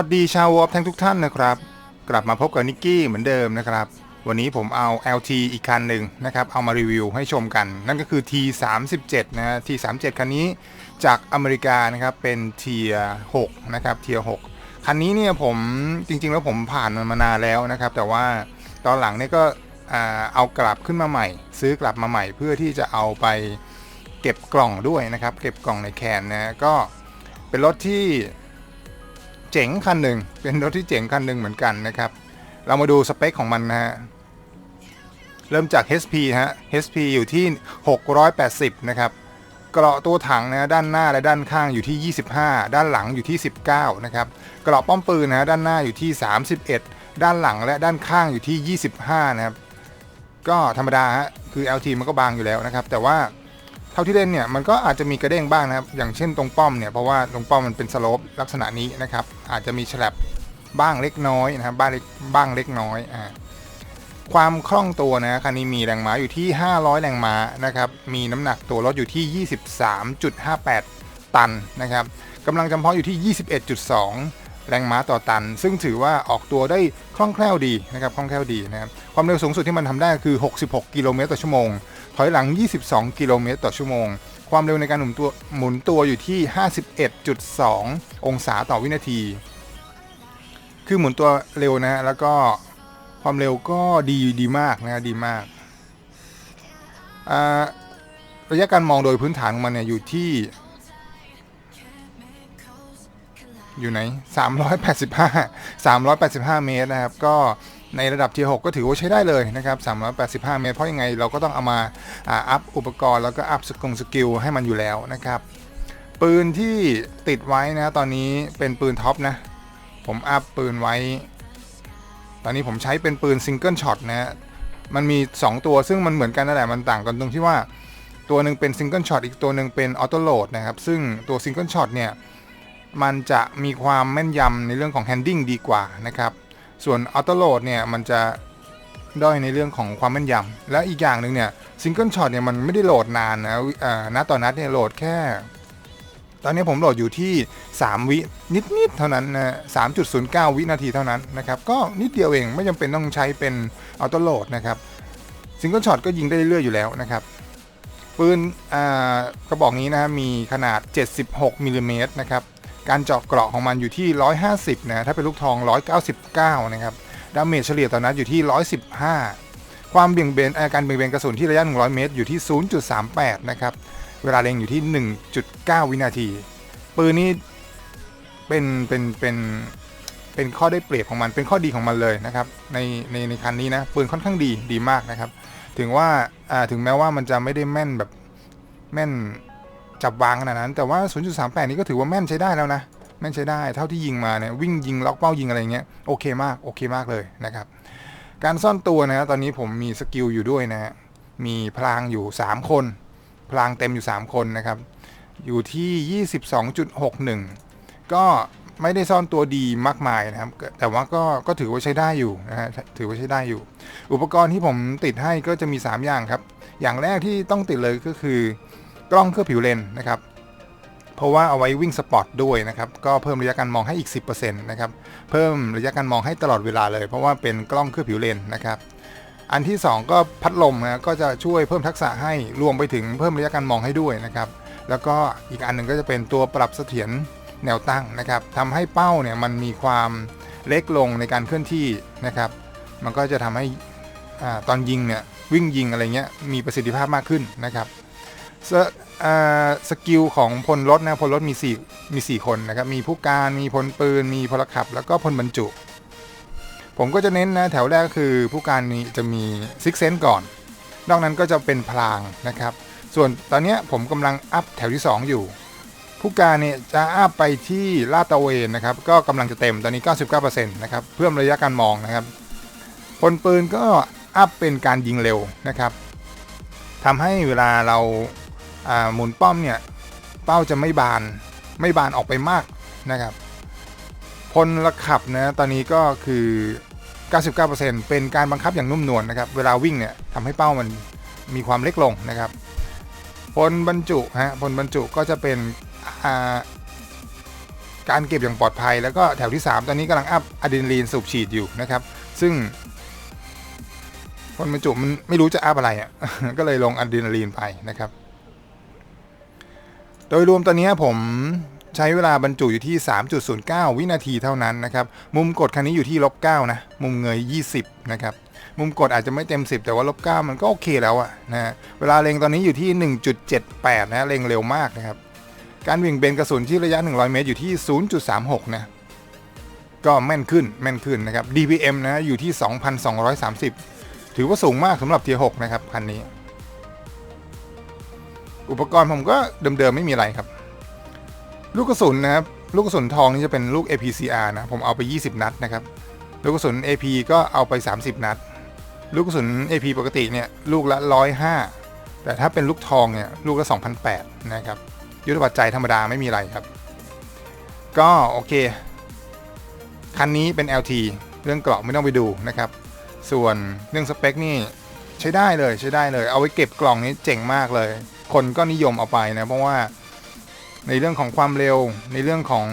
สวัสดีชาววอฟทั้งทุกท่านนะครับ กลับมาพบกับนิกกี้เหมือนเดิมนะครับ วันนี้ผมเอา LT อีกคันหนึ่งนะครับ เอามารีวิวให้ชมกัน นั่นก็คือ T37 นะ T37 คันนี้จากอเมริกานะครับ เป็นเทีย6นะครับเทีย6คันนี้เนี่ยผมจริง ๆ แล้วผมผ่านมันมานานแล้วนะครับ แต่ว่าตอนหลังเนี่ยก็เอากลับขึ้นมาใหม่ ซื้อกลับมาใหม่เพื่อที่จะเอาไปเก็บกล่องด้วยนะครับ เก็บกล่องในแคนนะก็เป็นรถที่ เจ๋งคันหนึ่ง เป็นรถที่เจ๋งคันหนึ่งเหมือนกันนะครับ เรามาดูสเปคของมันนะฮะ เริ่มจาก HP ฮะ HP อยู่ที่ 680 นะครับ เกราะตัวถังนะด้านหน้าและด้านข้างอยู่ที่ 25 ด้านหลังอยู่ที่ 19 นะครับ เกราะป้อมปืนนะด้านหน้าอยู่ที่ 31 ด้านหลังและด้านข้างอยู่ที่ 25 นะครับ ก็ธรรมดาฮะ คือ LT มันก็บางอยู่แล้วนะครับ แต่ว่า เท่าที่เล่นเนี่ยมันก็อาจจะมีกระเด้งบ้างนะครับ อย่างเช่นตรงป้อมเนี่ยเพราะว่าตรงป้อมมันเป็นสโลปลักษณะนี้นะครับ อาจจะมีฉลับบ้างเล็กน้อยนะครับบ้างเล็กบ้างเล็กน้อยอ่าความคล่องตัวนะคันนี้มีแรงม้าอยู่ที่ 500 แรงม้านะครับมีน้ำหนักตัวรถอยู่ที่ 23.58 ตันนะครับกำลังจำเพาะอยู่ที่ 21.2 แรงม้าต่อตัน ซึ่งถือว่าออกตัวได้คล่องแคล่วดีนะครับคล่องแคล่วดีนะครับความเร็วสูงสุดที่มันทำได้คือ 66 กิโลเมตรต่อชั่วโมง ถอยหลัง 22 กิโลเมตรต่อชั่วโมง ความเร็วในการหมุนตัวหมุนตัวอยู่ที่ 51.2 องศาต่อวินาที คือหมุนตัวเร็วนะแล้วก็ความเร็วก็ดีดีมากนะดีมากอ่าระยะการมองโดยพื้นฐานของมันเนี่ยอยู่ที่ อยู่ไหน 385 385 เมตรนะครับ ก็ ในระดับ Tier 6ก็ถือว่าใช้ได้เลยนะครับ 385 เมตร เพราะยังไงเราก็ต้องเอามาอัพอุปกรณ์แล้วก็อัพสกงสกิลให้มันอยู่แล้วนะครับ ปืนที่ติดไว้นะตอนนี้เป็นปืนท็อปนะ ผมอัพปืนไว้ ตอนนี้ผมใช้เป็นปืนซิงเกิลช็อตนะฮะมันมี 2 ตัวซึ่งมันเหมือนกันนั่นแหละมันต่างกันตรงที่ว่าตัวหนึ่งเป็นซิงเกิลช็อตอีกตัวหนึ่งเป็นออโต้โหลดนะครับ ซึ่งตัวซิงเกิลช็อตเนี่ยมันจะมีความแม่นยำในเรื่องของแฮนดิ้งดีกว่านะครับ ส่วนออโตโหลดเนี่ยมันจะด้อยในเรื่องของความแม่นยำและอีกอย่างหนึ่งเนี่ยซิงเกิลช็อตเนี่ยมันไม่ได้โหลดนานนะอ่าณตอนนั้นเนี่ยโหลดแค่ ตอนนี้ผมโหลดอยู่ที่ 3 วินิดๆเท่านั้นนะ3.09 วินาทีเท่านั้นนะครับก็นิดเดียวเองไม่จำเป็นต้องใช้เป็นออโตโหลดนะครับซิงเกิลช็อตก็ยิงได้เรื่อยอยู่แล้วนะครับปืนอ่ากระบอกนี้นะมีขนาด 76มิลลิเมตรนะครับ การเจาะเกราะของมันอยู่ที่ 150 นะ ถ้าเป็นลูกทอง 199 นะครับ ดาเมจเฉลี่ยต่อนัดอยู่ที่ 115 ความเบี่ยงเบนอาการเบี่ยงเบนกระสุนที่ระยะ 100 เมตรอยู่ที่ 0.38 นะครับ เวลาเล็งอยู่ที่ 1.9 วินาที ปืนนี้เป็น เป็น เป็น เป็นข้อได้เปรียบของมัน เป็นข้อดีของมันเลยนะครับ ในในในคันนี้นะ ปืนค่อนข้างดี ดีมากนะครับ ถึงว่า อ่า ถึงแม้ว่ามันจะไม่ได้แม่นแบบ แม่น จับวางขนาดนั้น แต่ว่า 0.38 นี้ก็ถือว่าแม่นใช้ได้แล้วนะ แม่นใช้ได้เท่าที่ยิงมาเนี่ยวิ่งยิงล็อกเป้ายิงอะไรเงี้ยโอเคมากโอเคมากเลยนะครับ การซ่อนตัวนะตอนนี้ผมมีสกิลอยู่ด้วยนะฮะมีพลางอยู่ 3 คน พลางเต็มอยู่ 3 คนนะครับ อยู่ที่ 22.61 ก็ไม่ได้ซ่อนตัวดีมากมายนะครับ แต่ว่าก็ก็ถือว่าใช้ได้อยู่นะฮะถือว่าใช้ได้อยู่ อุปกรณ์ที่ผมติดให้ก็จะมี 3 อย่างครับ อย่างแรกที่ต้องติดเลยก็คือ กล้องเคลือบผิวเลนนะครับ เพราะว่าเอาไว้วิ่งสปอร์ตด้วยนะครับ ก็เพิ่มระยะการมองให้อีก 10%นะครับ เพิ่มระยะการมองให้ตลอดเวลาเลย เพราะว่าเป็นกล้องเคลือบผิวเลนนะครับอันที่ 2 ก็พัดลมนะก็จะช่วยเพิ่มทักษะให้รวมไปถึงเพิ่มระยะการมองให้ด้วยนะครับ แล้วก็อีกอันหนึ่งก็จะเป็นตัวปรับเสถียรแนวตั้งนะครับทำให้เป้าเนี่ยมันมีความเล็กลงในการเคลื่อนที่นะครับ มันก็จะทำให้อตอนยิงเนี่ยวิ่งยิงอะไรเงี้ยมีประสิทธิภาพมากขึ้นนะครับ สสกิลของพลรถนะพลรถมี4มี4คนนะครับ มีผู้การมีพลปืน มีพลขับ แล้วก็พลบรรจุ ผมก็จะเน้นนะแถวแรกก็คือผู้การนี้จะมีซิกเซนก่อน นอกนั้นก็จะเป็นพลางนะครับ ส่วนตอนนี้ผมกำลังอัพแถวที่ 2 อยู่ ผู้การเนี่ยจะอัพไปที่ลาดตะเวนนะครับ ก็กำลังจะเต็มตอนนี้ 99%นะครับเพิ่มระยะการมองนะครับพลปืนก็อัพเป็นการยิงเร็วนะครับทำให้เวลาเรา หมุนป้อมเนี่ยเป้าจะไม่บานไม่บานออกไปมากนะครับ พลระขับนะตอนนี้ก็คือ 99%เป็นการบังคับอย่างนุ่มนวลนะครับ เวลาวิ่งเนี่ยทำให้เป้ามันมีความเล็กลงนะครับ พลบรรจุฮะพลบรรจุก็จะเป็นการเก็บอย่างปลอดภัย แล้วก็แถวที่ 3 ตอนนี้กำลังอัพอะดรีนาลีนสูบฉีดอยู่นะครับ ซึ่งคนบรรจุมันไม่รู้จะอัพอะไรอะ่ะก็เลยลงอะดรีนาลีนไปนะครับ โดยรวมตอนนี้ผมใช้เวลาบรรจุอยู่ที่ 3.09 วินาทีเท่านั้นนะครับ มุมกดคันนี้อยู่ที่ลบ9นะ มุมเงย 20 นะครับ มุมกดอาจจะไม่เต็ม 10 แต่ว่าลบ9มันก็โอเคแล้วอะนะฮะเวลาเล็งตอนนี้อยู่ที่ 1.78 นะ เล็งเร็วมากนะครับ การวิ่งเบนกระสุนที่ระยะ 100 เมตรอยู่ที่ 0.36 นะ ก็แม่นขึ้น แม่นขึ้นนะครับ DPM นะ อยู่ที่ 2,230 ถือว่าสูงมากสำหรับเทีย6นะครับ คันนี้ อุปกรณ์ผมก็เดิมๆไม่มีอะไรครับ ลูกกระสุนนะครับ ลูกกระสุนทองนี่จะเป็นลูก APCR นะ ผมเอาไป 20 นัดนะครับ ลูกกระสุน AP ก็เอาไป 30 นัด ลูกกระสุน AP ปกติเนี่ยลูกละ 105 แต่ถ้าเป็นลูกทองเนี่ยลูกละ 2,008นะครับ ยุทธปัจจัยธรรมดาไม่มีอะไรครับ ก็โอเค คันนี้เป็น LT เรื่องเกราะไม่ต้องไปดูนะครับ ส่วนเรื่องสเปคนี่ใช้ได้เลยใช้ได้เลย เอาไว้เก็บกล่องนี้เจ๋งมากเลย คนก็นิยมเอาไปนะเพราะว่าในเรื่องของความเร็ว ในเรื่องของ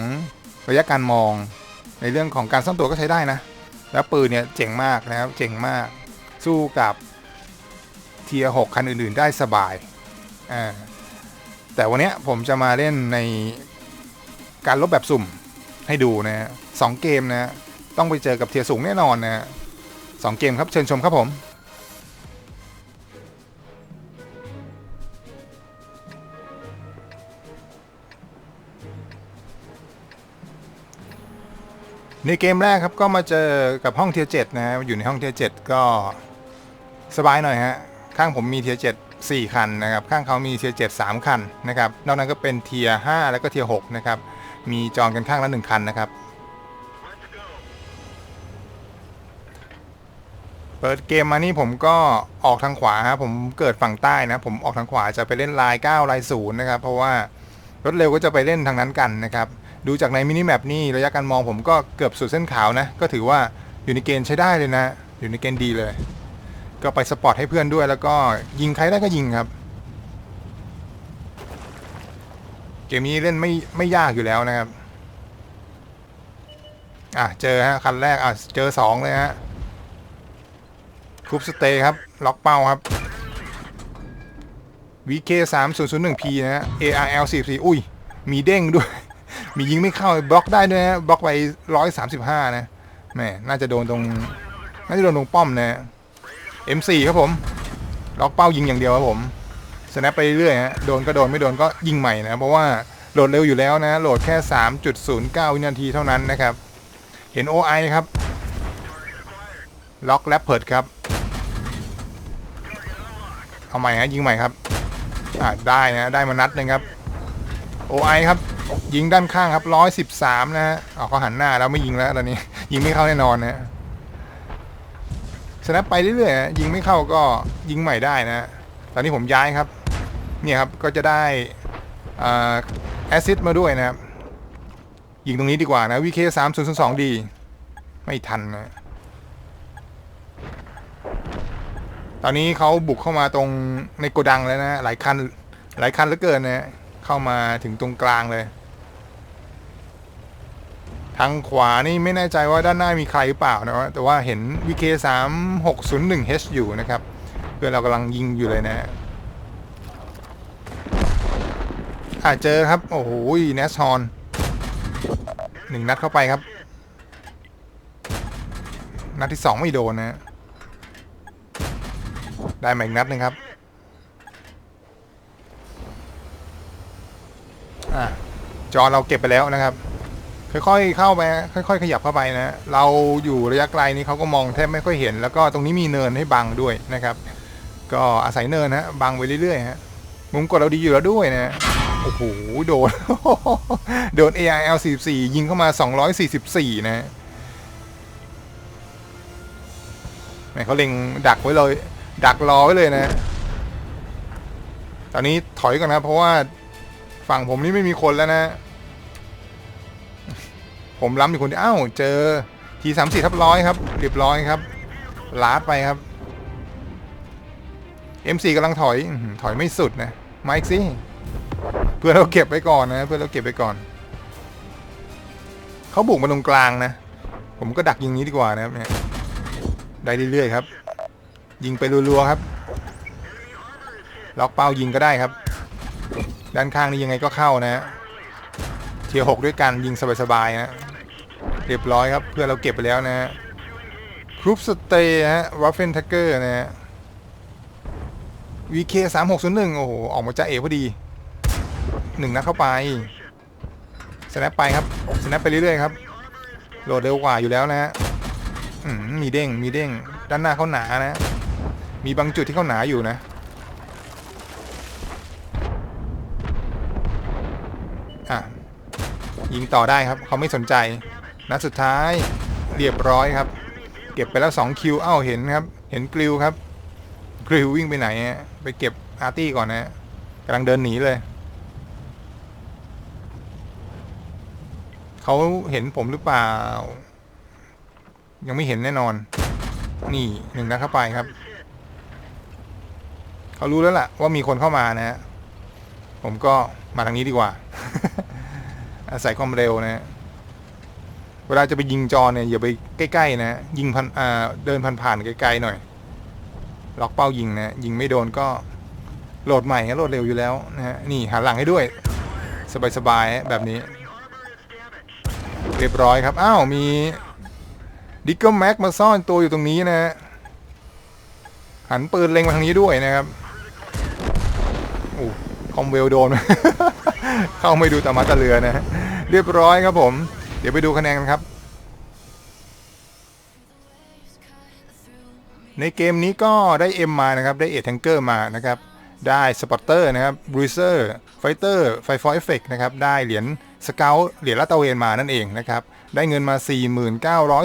ระยะการมอง ในเรื่องของการซ่อมตัวก็ใช้ได้นะ แล้วปืนเนี่ยเจ๋งมากนะครับเจ๋งมากสู้กับเทียหกคันอื่นๆ ได้สบายอ่าแต่วันนี้ผมจะมาเล่นในการลบแบบสุ่มให้ดูนะฮะสองเกมนะ ต้องไปเจอกับเทียสูงแน่นอนนะฮะสองเกมครับเชิญชมครับผม ในเกมแรกครับก็มาเจอกับห้องเทียร์เจ็ดนะฮะอยู่ในห้องเทียร์เจ็ดก็สบายหน่อยฮะข้างผมมีเทียร์เจ็ดสี่คันนะครับข้างเขามีเทียร์เจ็ดสามคันนะครับนอกนั้นก็เป็นเทียร์ห้าแล้วก็เทียร์หกนะครับมีจองกันข้างละหนึ่งคันนะครับเปิดเกมมานี่ผมก็ออกทางขวาครับผมเกิดฝั่งใต้นะผมออกทางขวาจะไปเล่นลาย9ลาย0นะครับเพราะว่ารถเร็วก็จะไปเล่นทางนั้นกันนะครับ ดูจากในมินิแมปนี่ระยะการมองผมก็เกือบสุดเส้นขาวนะ ก็ถือว่าอยู่ในเกณฑ์ใช้ได้เลยนะ อยู่ในเกณฑ์ดีเลย ก็ไปสปอร์ตให้เพื่อนด้วย แล้วก็ยิงใครได้ก็ยิงครับ เกมนี้เล่นไม่ไม่ยากอยู่แล้วนะครับ อะเจอฮะคันแรกอะเจอสองเลยฮะคูปสเตย์ครับ ล็อกเป้าครับ VK 3 0 0 1 P นะฮะ ARL 44อุ้ย มีเด้งด้วย มียิงไม่เข้าบล็อกได้ด้วยนะบล็อกไป135นะแหมน่าจะโดนตรงน่าจะโดนตรงป้อมนะ M4 ครับผมล็อกเป้ายิงอย่างเดียวครับผมสแนปไปเรื่อยฮะโดนก็โดนไม่โดนก็ยิงใหม่นะเพราะว่าโหลดเร็วอยู่แล้วนะ โหลดแค่ 3.09 วินาทีเท่านั้นนะครับ เห็น OI ครับ ล็อกแรปเพิดครับ เอาใหม่ฮะยิงใหม่ครับอ่าได้นะ ได้มานัดหนึ่งครับ OI ครับ ยิงด้านข้างครับ113นะฮะเอาเขาหันหน้าแล้วไม่ยิงแล้วตอนนี้ ยิงไม่เข้าแน่นอนนะสแนปไปเรื่อยๆยิงไม่เข้าก็ยิงใหม่ได้นะ ตอนนี้ผมย้ายครับ เนี่ยครับก็จะได้แอซิดมาด้วยนะครับ ยิงตรงนี้ดีกว่านะ VK 3 0 0 2 d ไม่ทันนะตอนนี้เขาบุกเข้ามาตรงในโกดังแล้วนะ หลายคันหลายคันเหลือเกินนะเข้ามาถึงตรงกลางเลย ทางขวานี่ไม่แน่ใจว่าด้านหน้ามีใครหรือเปล่านะแต่ว่าเห็น VK 3 6 0 1 H อยู่นะครับเพื่อนเรากำลังยิงอยู่เลยนะอ่าเจอครับ โอ้โหเนสฮอนหนึ่งนัดเข้าไปครับ นัดที่สองไม่โดนนะได้มาอีกนัดหนึ่งครับอะจอเราเก็บไปแล้วนะครับ ค่อยๆเข้าไปค่อย ๆ ขยับเข้าไปนะเราอยู่ระยะไกลนี้เขาก็มองแทบไม่ค่อยเห็น แล้วก็ตรงนี้มีเนินให้บังด้วยนะครับ ก็อาศัยเนินฮะบังไปเรื่อยๆฮะมุมกดเราดีอยู่แล้วด้วยนะโอ้โหโดนโดน AIL 44 ยิงเข้ามา 244 นะแหมเขาเล็งดักไว้เลย ดักรอไว้เลยนะ ตอนนี้ถอยก่อนนะ เพราะว่าฝั่งผมนี่ไม่มีคนแล้วนะ ผมล้ำอยู่คนเดียวอ้าวเจอทีสามสี่ทับร้อยครับเรียบร้อยครับลาดไปครับ M4 กำลังถอยถอยไม่สุดนะมาอีกสิเพื่อเราเก็บไว้ก่อนนะ เพื่อเราเก็บไว้ก่อนเขาบุกมาตรงกลางนะ ผมก็ดักยิงนี้ดีกว่านะครับเนี่ยได้เรื่อยๆครับ ยิงไปรัวๆครับ ล็อกเป้ายิงก็ได้ครับ ด้านข้างนี่ยังไงก็เข้านะเทียหกด้วยกันยิงสบายๆนะ เรียบร้อยครับ เพื่อนเราเก็บไปแล้วนะฮะครูปสเตย์ฮะวัฟเฟนทักเกอร์นะฮะ VK สามหกศูนย์หนึ่งโอ้โห ออกมาจากเอพอดีหนึ่งนัดเข้าไปสแนปไปครับสแนปไปเรื่อยๆครับโหลดเร็วกว่าอยู่แล้วนะฮะมมีเด้งมีเด้งด้านหน้าเขาหนานะ มีบางจุดที่เขาหนาอยู่นะอะยิงต่อได้ครับ เขาไม่สนใจ นัดสุดท้ายเรียบร้อยครับ เก็บไปแล้ว2คิวเอ้าเห็นครับ เห็นกริวครับกริววิ่งไปไหนฮะไปเก็บอาร์ตี้ก่อนนะกำลังเดินหนีเลยเขาเห็นผมหรือเปล่า ยังไม่เห็นแน่นอน นี่หนึ่งนัดเข้าไปครับเขารู้แล้วล่ะ ว่ามีคนเข้ามานะฮะผมก็มาทางนี้ดีกว่า อาศัยความเร็วนะฮะ เวลาจะไปยิงจอเนี่ยอย่าไปใกล้ๆนะยิงพันเดินผ่านๆไกลๆหน่อย ล็อกเป้ายิงนะยิงไม่โดนก็โหลดใหม่ฮะโหลดเร็วอยู่แล้วนะฮะนี่หันหลังให้ด้วย สบายๆแบบนี้ เรียบร้อยครับอ้าวมีดิกเกอร์แม็กมาซ่อนตัวอยู่ตรงนี้นะฮะหันปืนเล็งมาทางนี้ด้วยนะครับโอ้คอมเวลโดน เข้าไม่ดูตามาตะเรือนะฮะเรียบร้อยครับผม ดี๋ยวไปดูคะแนนกันครับ ในเกมนี้ก็ได้เอ็มมานะครับ ได้เอทแทงเกอร์มานะครับ ได้สปอตเตอร์นะครับบรูเซอร์ไฟเตอร์ไฟฟอร์เอฟเฟกนะครับ ได้เหรียญสเกลเหรียญลาตะเวนมานั่นเองนะครับ ได้เงินมา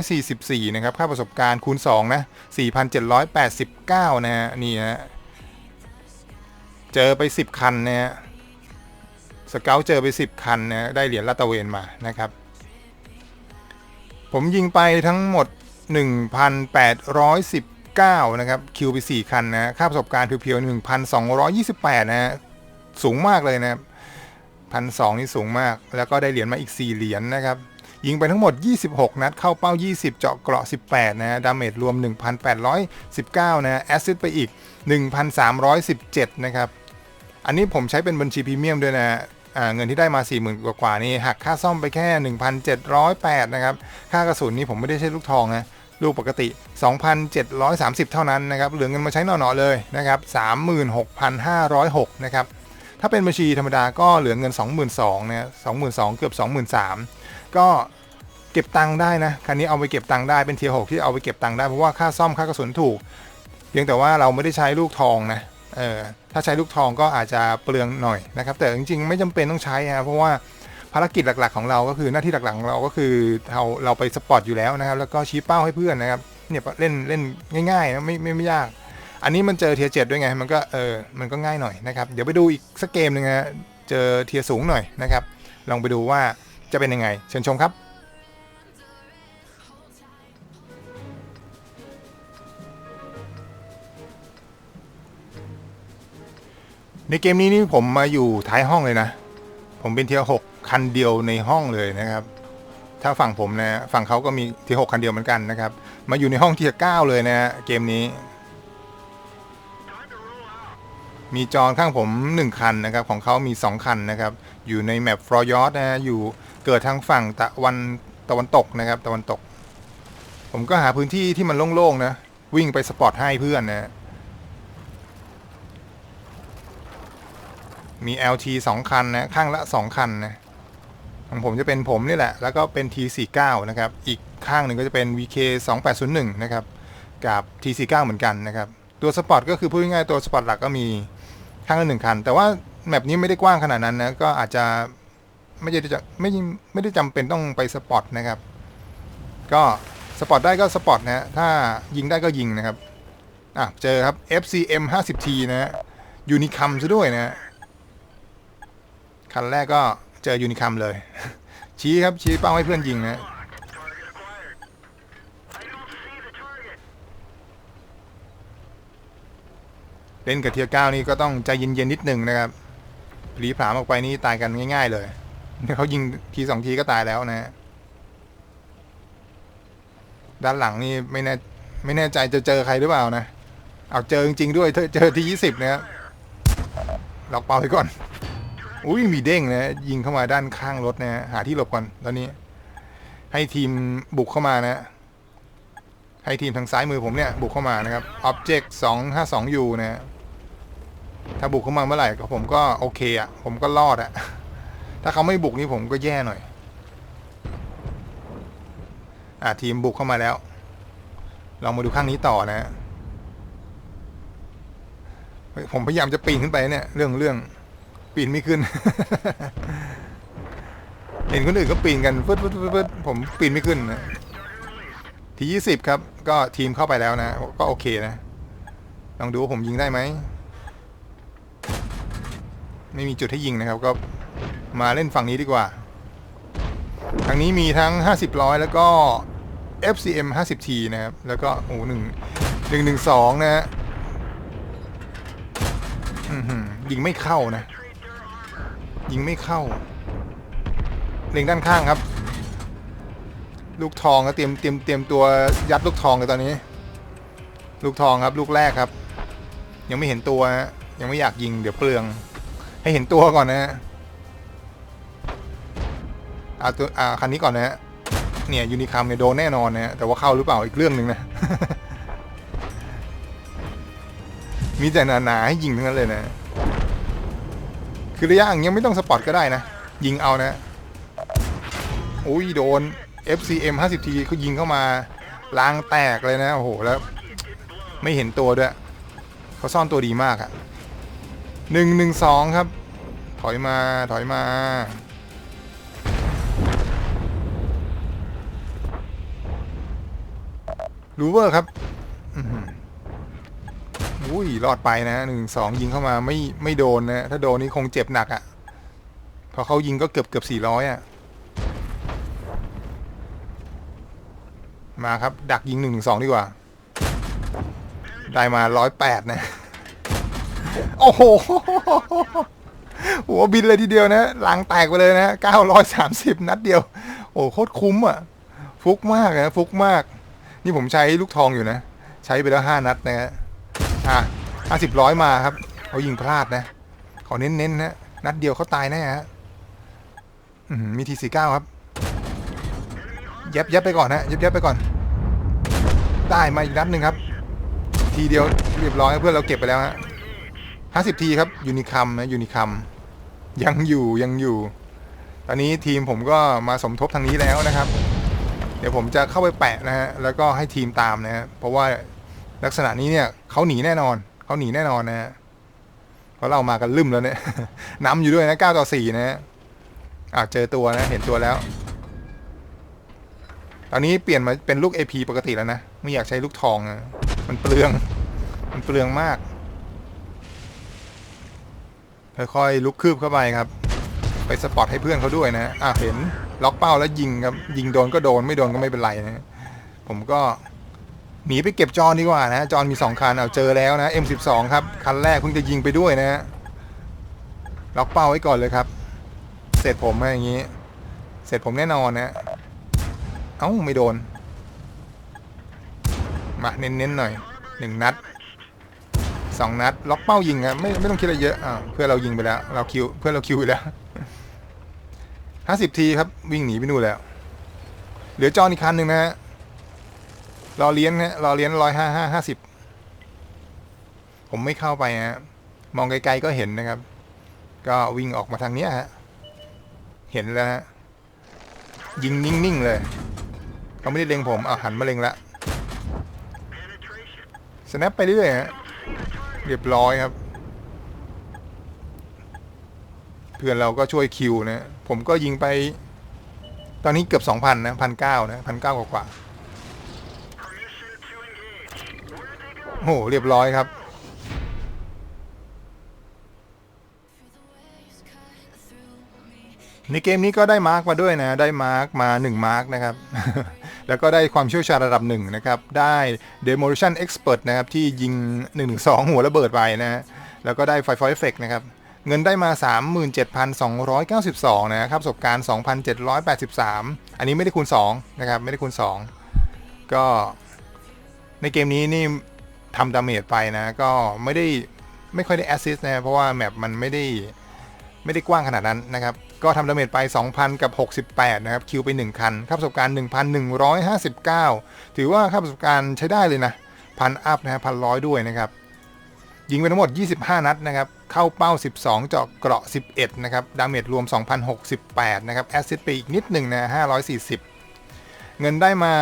4944 นะครับ ค่าประสบการณ์คูณ 2 นะ 4,789 นะฮะ นี่ฮะ เจอไป 10 คันนะฮะสเกลเจอไป 10 คันนะ ได้เหรียญลาตะเวนมานะครับ ผมยิงไปทั้งหมด 1,819 นะครับ คิวไป 4 คันนะค่าประสบการณ์เพียวๆ1,228 นะสูงมากเลยนะครับพันสนี่สูงมาก แล้วก็ได้เหรียญมาอีก 4 เหรียญนะครับ ยิงไปทั้งหมด 26 นัด เข้าเป้า 20 เจาะเกราะ 18 นะดาเมจรวม 1,819 นะแอสซิดไปอีก 1,317 นะครับ อันนี้ผมใช้เป็นบัญชีพรีเมียมด้วยนะ เงินที่ได้มา 40,000 กว่ากว่าๆนี่หักค่าซ่อมไปแค่ 1,708 นะครับ ค่ากระสุนนี่ผมไม่ได้ใช้ลูกทองนะลูกปกติ 2,730 เท่านั้นนะครับ เหลือเงินมาใช้หน่อๆเลยนะครับ 36,506 นะครับ ถ้าเป็นบัญชีธรรมดาก็เหลือเงิน 22,000นะ22,000 เกือบ 23,000 ก็เก็บตังค์ได้นะ คันนี้เอาไปเก็บตังค์ได้เป็นเทียร์หกที่เอาไปเก็บตังค์ได้เพราะว่าค่าซ่อมค่ากระสุนถูก เพียงแต่ว่าเราไม่ได้ใช้ลูกทองนะ เออถ้าใช้ลูกทองก็อาจจะเปลืองหน่อยนะครับ แต่จริงๆ ไม่จำเป็นต้องใช้นะเพราะว่าภารกิจหลักๆของเราก็คือหน้าที่หลักๆของเราก็คือเราเราไปสปอร์ตอยู่แล้วนะครับ แล้วก็ชี้เป้าให้เพื่อนนะครับเนี่ยเล่นเล่นง่ายๆนะไม่ไม่ไม่ยาก อันนี้มันเจอเทียเจ็ดด้วยไง มันก็เออมันก็ง่ายหน่อยนะครับ เดี๋ยวไปดูอีกสักเกมหนึ่งนะเจอเทียสูงหน่อยนะครับ ลองไปดูว่าจะเป็นยังไง เชิญชมครับ ในเกมนี้นี่ผมมาอยู่ท้ายห้องเลยนะ ผมเป็นเทียร์หกคันเดียวในห้องเลยนะครับ ถ้าฝั่งผมนะฝั่งเขาก็มีเทียร์หกคันเดียวเหมือนกันนะครับ มาอยู่ในห้องเทียร์เก้าเลยนะฮะเกมนี้ มีจอข้างผม 1 คันนะครับ ของเขามี 2 คันนะครับ อยู่ในแมปฟลอยอร์นะฮะอยู่เกิดทางฝั่งตะวันตะวันตกนะครับ ตะวันตก ผมก็หาพื้นที่ที่มันโล่งๆนะ วิ่งไปสปอร์ตให้เพื่อนนะ มี LT 2 คันนะ ข้างละ 2 คันนะของผมจะเป็นผมนี่แหละ แล้วก็เป็น T49 นะครับ อีกข้างหนึ่งก็จะเป็น VK 2801นะครับ กับ T49 เหมือนกันนะครับ ตัวสปอร์ตก็คือพูดง่ายๆตัวสปอร์ตหลักก็มีข้างละหนึ่งคัน แต่ว่าแมปนี้ไม่ได้กว้างขนาดนั้นนะ ก็อาจจะไม่ได้จะไม่ไม่ได้จำเป็นต้องไปสปอร์ตนะครับ ก็สปอร์ตได้ก็สปอร์ตนะถ้ายิงได้ก็ยิงนะครับ อะ เจอครับ FCM 50T นะฮะยูนิคัมซะด้วยนะ คันแรกก็เจอยูนิคัมเลย ชี้ครับชี้เป้าให้เพื่อนยิงนะเล่นกับเทียร์เก้านี่ก็ต้องใจเย็นๆนิดนึงนะครับผลีผลามออกไปนี่ตายกันง่าย ๆ เลยเขายิงทีสองทีก็ตายแล้วนะฮะด้านหลังนี่ไม่แน่ไม่แน่ใจจะเจอใครหรือเปล่านะ เอาเจอจริงๆด้วยเธอเจอที่ยี่สิบนะครับล็อกเป้าไว้ก่อน อุ้ยมีเด้งนะยิงเข้ามาด้านข้างรถนะ หาที่หลบก่อนตอนนี้ ให้ทีมบุกเข้ามานะ ให้ทีมทางซ้ายมือผมเนี่ย บุกเข้ามานะครับ Object 252 U นะฮะถ้าบุกเข้ามาเมื่อไหร่ก็ผมก็โอเคอะผมก็รอดอะถ้าเขาไม่บุกนี่ผมก็แย่หน่อย อ่าทีมบุกเข้ามาแล้วลองมาดูข้างนี้ต่อนะฮะผมพยายามจะปีนขึ้นไปเนี่ย เรื่องเรื่อง ปีนไม่ขึ้น เห็นคนอื่นก็ปีนกันฟึดฟึดฟึดผมปีนไม่ขึ้นนะทียี่สิบครับ ก็ทีมเข้าไปแล้วนะ ก็โอเคนะ ลองดูว่าผมยิงได้ไหม ไม่มีจุดให้ยิงนะครับ ก็มาเล่นฝั่งนี้ดีกว่าทางนี้มีทั้ง 50ร้อยแล้วก็ FCM 50T นะครับ แล้วก็โอ้หนึ่งหนึ่งหนึ่งสองนะฮะยิงไม่เข้านะ ยิงไม่เข้า เล็งด้านข้างครับ ลูกทองก็เตรียมเตรียมเตรียมตัวยัดลูกทองเลยตอนนี้ ลูกทองครับ ลูกแรกครับ ยังไม่เห็นตัวฮะยังไม่อยากยิงเดี๋ยวเปลือง ให้เห็นตัวก่อนนะฮะเอาตัวอ่าคันนี้ก่อนนะฮะเนี่ยยูนิคัมเนี่ยโดนแน่นอนนะฮะแต่ว่าเข้าหรือเปล่าอีกเรื่องหนึ่งนะ มีแต่หนาๆให้ยิงทั้งนั้นเลยนะ คือระยะอย่างเงี้ยไม่ต้องสปอตก็ได้นะ ยิงเอานะโอ้ยโดน FCM 50T เขายิงเข้ามาล้างแตกเลยนะโอ้โหแล้ว ไม่เห็นตัวด้วยเขาซ่อนตัวดีมากอะหนึ่งหนึ่งสองครับ ถอยมาถอยมารูเวอร์ครับ อุ้ยรอดไปนะหนึ่งสองยิงเข้ามาไม่ไม่โดนนะถ้าโดนนี่คงเจ็บหนักอะ่ะพอเขายิงก็เกือบเกือบสี่ร้อยอะมาครับ ดักยิงหนึ่งสองดีกว่า ได้มาร้อยแปดนะ โอ้โหหัวบินเลยทีเดียวนะ หลังแตกไปเลยนะเก้าร้อยสามสิบนัดเดียว โอ้โคตรคุ้มอะ ฟุกมากนะ ฟุกมาก นี่ผมใช้ลูกทองอยู่นะ ใช้ไปแล้วห้านัดนะฮะ อะห้าสิบร้อยมาครับเขายิงพลาดนะขอเน้นๆนะนัดเดียวเขาตายแน่ฮะมีทีสี่เก้าครับเย็บเย็บไปก่อนนะเย็บเย็บไปก่อน ได้มาอีกนัดหนึ่งครับ ทีเดียวเรียบร้อยเพื่อนเราเก็บไปแล้วฮะห้าสิบทีครับยูนิคัมนะยูนิคัมยังอยู่ยังอยู่ ตอนนี้ทีมผมก็มาสมทบทางนี้แล้วนะครับ เดี๋ยวผมจะเข้าไปแปะนะฮะแล้วก็ให้ทีมตามนะฮะเพราะว่า ลักษณะนี้เนี่ยเขาหนีแน่นอนเขาหนีแน่นอนนะฮะเพราะเรามากันลืมแล้วเนี่ยนำอยู่ด้วยนะเก้าต่อสี่นะฮะอ่าเจอตัวนะเห็นตัวแล้ว ตอนนี้เปลี่ยนมาเป็นลูก AP ปกติแล้วนะ ไม่อยากใช้ลูกทองนะมันเปลือง มันเปลืองมาก ค่อยๆลุกคืบเข้าไปครับ ไปสปอตให้เพื่อนเขาด้วยนะอะเห็นล็อกเป้าแล้วยิงครับ ยิงโดนก็โดนไม่โดนก็ไม่เป็นไรนะ ผมก็ หนีไปเก็บจอนดีกว่านะจอนมีสองคันเอาเจอแล้วนะ M12 ครับ คันแรกเพิ่งจะยิงไปด้วยนะฮะล็อกเป้าไว้ก่อนเลยครับ เสร็จผมนะอย่างนี้ เสร็จผมแน่นอนนะเอ้าไม่โดน มาเน้นๆหน่อยหนึ่งนัดสองนัด ล็อกเป้ายิงอะไม่ไม่ต้องคิดอะไรเยอะอ่าเพื่อเรายิงไปแล้ว เราคิวเพื่อเราคิวไปแล้วห้าสิบทีครับวิ่งหนีไปนู่นแล้ว เหลือจอนอีกคันหนึ่งนะฮะ รอเลี้ยนนะรอเลี้ยนร้อยห้าห้าห้าสิบผมไม่เข้าไปฮะมองไกลๆก็เห็นนะครับ ก็วิ่งออกมาทางเนี้ยฮะเห็นแล้วฮะยิงนิ่งๆเลยเขาไม่ได้เล็งผมเอาหันมาเล็งละสแนปไปเรื่อยฮะเรียบร้อยครับเพื่อนเราก็ช่วยคิวนะผมก็ยิงไป ตอนนี้เกือบสองพันนะพันเก้านะพันเก้ากว่าๆ โอ้โหเรียบร้อยครับ ในเกมนี้ก็ได้มาร์กมาด้วยนะ ได้มาร์กมา 1 มาร์กนะครับ แล้วก็ได้ความเชี่ยวชาญระดับหนึ่งนะครับ ได้ Demolition Expert นะครับ ที่ยิง 112 หัวระเบิดไปนะแล้วก็ได้ไฟฟอยเอฟเฟกนะครับเงินได้มา 37,292 นะครับประสบการณ์ 2,783 อันนี้ไม่ได้คูณ 2 นะครับ ไม่ได้คูณ 2 ก็ในเกมนี้นี่ ทำดาเมจไปนะ ก็ไม่ได้ไม่ค่อยได้แอสซิสต์นะเพราะว่าแมปมันไม่ได้ไม่ได้กว้างขนาดนั้นนะครับ ก็ทำดาเมจไป 2,000 กับ 68 นะครับ คิวไป 1 คันค่าประสบการณ์ 1,159 ถือว่าค่าประสบการณ์ใช้ได้เลยนะพันอัพนะฮะพันร้อยด้วยนะครับ ยิงไปทั้งหมด 25 นัดนะครับ เข้าเป้า 12 เจาะเกราะ 11 นะครับ ดาเมจรวม 2,068 นะครับ แอสซิสต์ไปอีกนิดหนึ่งนะ 540 เงินได้มา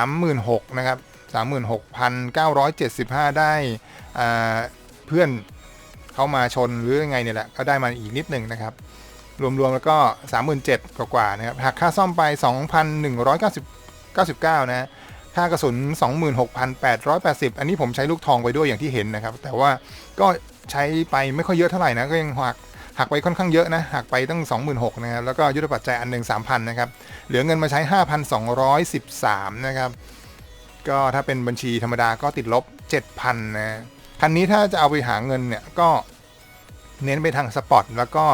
36,000นะครับ 36,975 ได้อ่าเพื่อนเข้ามาชนหรือยังไงเนี่ยแหละ ก็ได้มาอีกนิดหนึ่งนะครับ รวมๆแล้วก็ 37,000กว่าๆนะครับหักค่าซ่อมไป 2,199 นะ ค่ากระสุน 26,880 อันนี้ผมใช้ลูกทองไปด้วยอย่างที่เห็นนะครับ แต่ว่าก็ใช้ไปไม่ค่อยเยอะเท่าไหร่นะ ก็ยังหักหักไปค่อนข้างเยอะนะ หักไปตั้ง 26,000นะครับ แล้วก็ยุทธปัจจัยอันหนึ่ง3,000 นะครับ เหลือเงินมาใช้ 5,213 นะครับ ก็ถ้าเป็นบัญชีธรรมดาก็ติดลบ 7,000 นะ คันนี้ถ้าจะเอาไปหาเงินเนี่ยก็เน้นไปทางสปอร์ตแล้วก็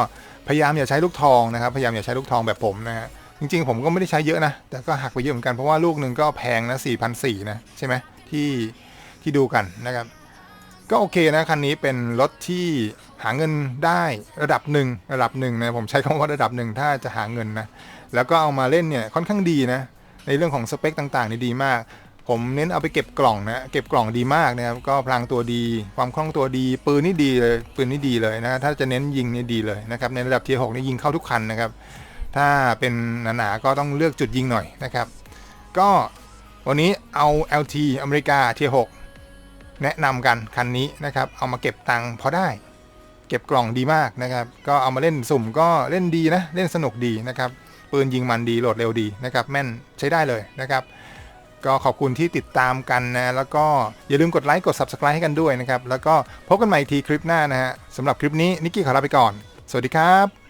พยายามอย่าใช้ลูกทองนะครับ พยายามอย่าใช้ลูกทองแบบผมนะฮะ จริงๆ ผมก็ไม่ได้ใช้เยอะนะ แต่ก็หักไปเยอะเหมือนกันเพราะว่าลูกหนึ่งก็แพงนะ4,400นะใช่ไหมที่ที่ดูกันนะครับ ก็โอเคนะคันนี้เป็นรถที่หาเงินได้ระดับหนึ่งระดับหนึ่งนะผมใช้คำว่าระดับหนึ่งถ้าจะหาเงินนะแล้วก็เอามาเล่นเนี่ยค่อนข้างดีนะในเรื่องของสเปคต่างๆนี่ดีมาก ผมเน้นเอาไปเก็บกล่องนะเก็บกล่องดีมากนะครับก็พลางตัวดี ความคล่องตัวดี ปืนนี่ดีเลยปืนนี่ดีเลยนะถ้าจะเน้นยิงนี่ดีเลยนะครับในระดับเทียร์หนี่ยิงเข้าทุกคันนะครับ ถ้าเป็นหนาๆก็ต้องเลือกจุดยิงหน่อยนะครับ ก็วันนี้เอา LT อเมริกาเทียร์6แนะนำกันคันนี้นะครับเอามาเก็บตังค์พอได้ เก็บกล่องดีมากนะครับ ก็เอามาเล่นสุ่มก็เล่นดีนะเล่นสนุกดีนะครับปืนยิงมันดีโหลดเร็วดีนะครับแม่นใช้ได้เลยนะครับ ก็ขอบคุณที่ติดตามกันนะแล้วก็อย่าลืมกดไลค์กด Subscribe ให้กันด้วยนะครับแล้วก็พบกันใหม่อีกทีคลิปหน้านะฮะสำหรับคลิปนี้นิกกี้ขอลาไปก่อน สวัสดีครับ